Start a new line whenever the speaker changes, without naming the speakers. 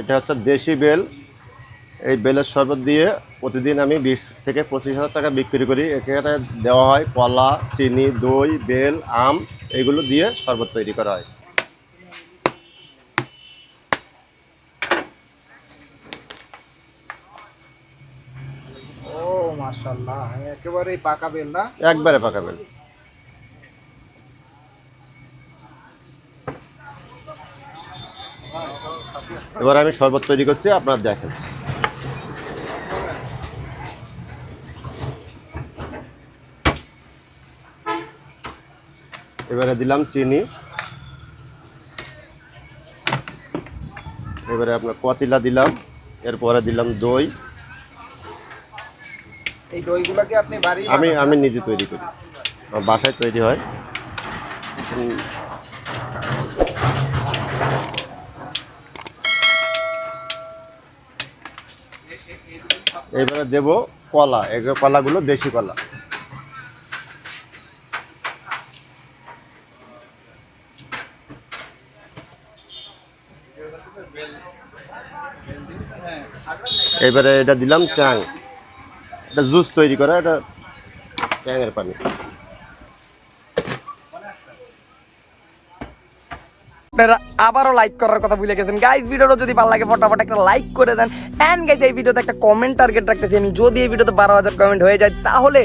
এটা হচ্ছে দেশি বেল। এই বেলের শরবত দিয়ে প্রতিদিন আমি বিশ থেকে পঁচিশ হাজার টাকা বিক্রি করি। এখানে দেওয়া হয় কলা চিনি দই বেল আম এগুলো দিয়ে শরবত তৈরি করা হয়।
ও মাশাল্লাহ একেবারে পাকা বেল না?
একবারে পাকা বেল। এবার আমি শরবত তৈরি করছি আপনারা দেখেন। এবারে দিলাম চিনি। এবারে আপনার কতিলা দিলাম এরপরে দিলাম দই।
এই দইগুলো আপনি বাড়ি
আমি আমি নিজে তৈরি করি। আমার বাসায় তৈরি হয়। এবারে দেব কলা এগুলো কলাগুলো দেশি কলা। এবারে এটা দিলাম ট্যাং। এটা জুস তৈরি করা, এটা ট্যাঙের পানি।
আপনারা আবারও লাইক করার কথা ভুলে গেছেন। গাইজ ভিডিওটা যদি ভালো লাগে, ফটাফট একটা লাইক করে দেন। অ্যান্ড গাইজ এই ভিডিওতে একটা কমেন্ট টার্গেট রাখতেছি। আমি যদি এই ভিডিওতে বারো হাজার কমেন্ট হয়ে যায়, তাহলে